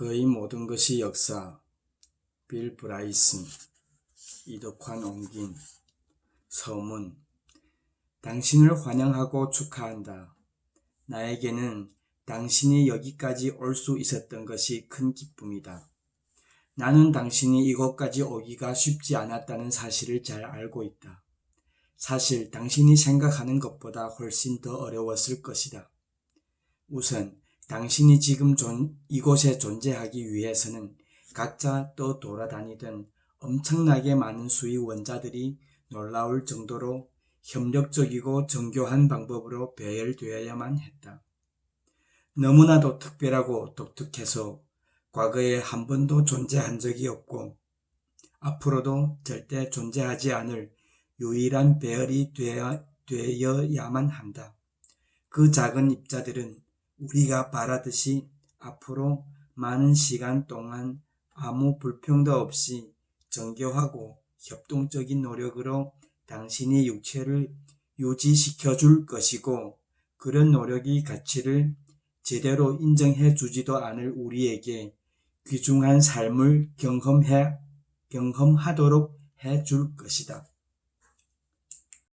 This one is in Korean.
거의 모든 것이 역사. 빌 브라이슨. 이덕환 옮긴. 서문. 당신을 환영하고 축하한다. 나에게는 당신이 여기까지 올 수 있었던 것이 큰 기쁨이다. 나는 당신이 이곳까지 오기가 쉽지 않았다는 사실을 잘 알고 있다. 사실 당신이 생각하는 것보다 훨씬 더 어려웠을 것이다. 우선 당신이 지금 존- 이곳에 존재하기 위해서는 각자 또 돌아다니던 엄청나게 많은 수의 원자들이 놀라울 정도로 협력적이고 정교한 방법으로 배열되어야만 했다. 너무나도 특별하고 독특해서 과거에 한 번도 존재한 적이 없고 앞으로도 절대 존재하지 않을 유일한 배열이 되어, 되어야만 한다. 그 작은 입자들은 우리가 바라듯이 앞으로 많은 시간 동안 아무 불평도 없이 정교하고 협동적인 노력으로 당신의 육체를 유지시켜 줄 것이고 그런 노력이 가치를 제대로 인정해 주지도 않을 우리에게 귀중한 삶을 경험해, 경험하도록 해 줄 것이다.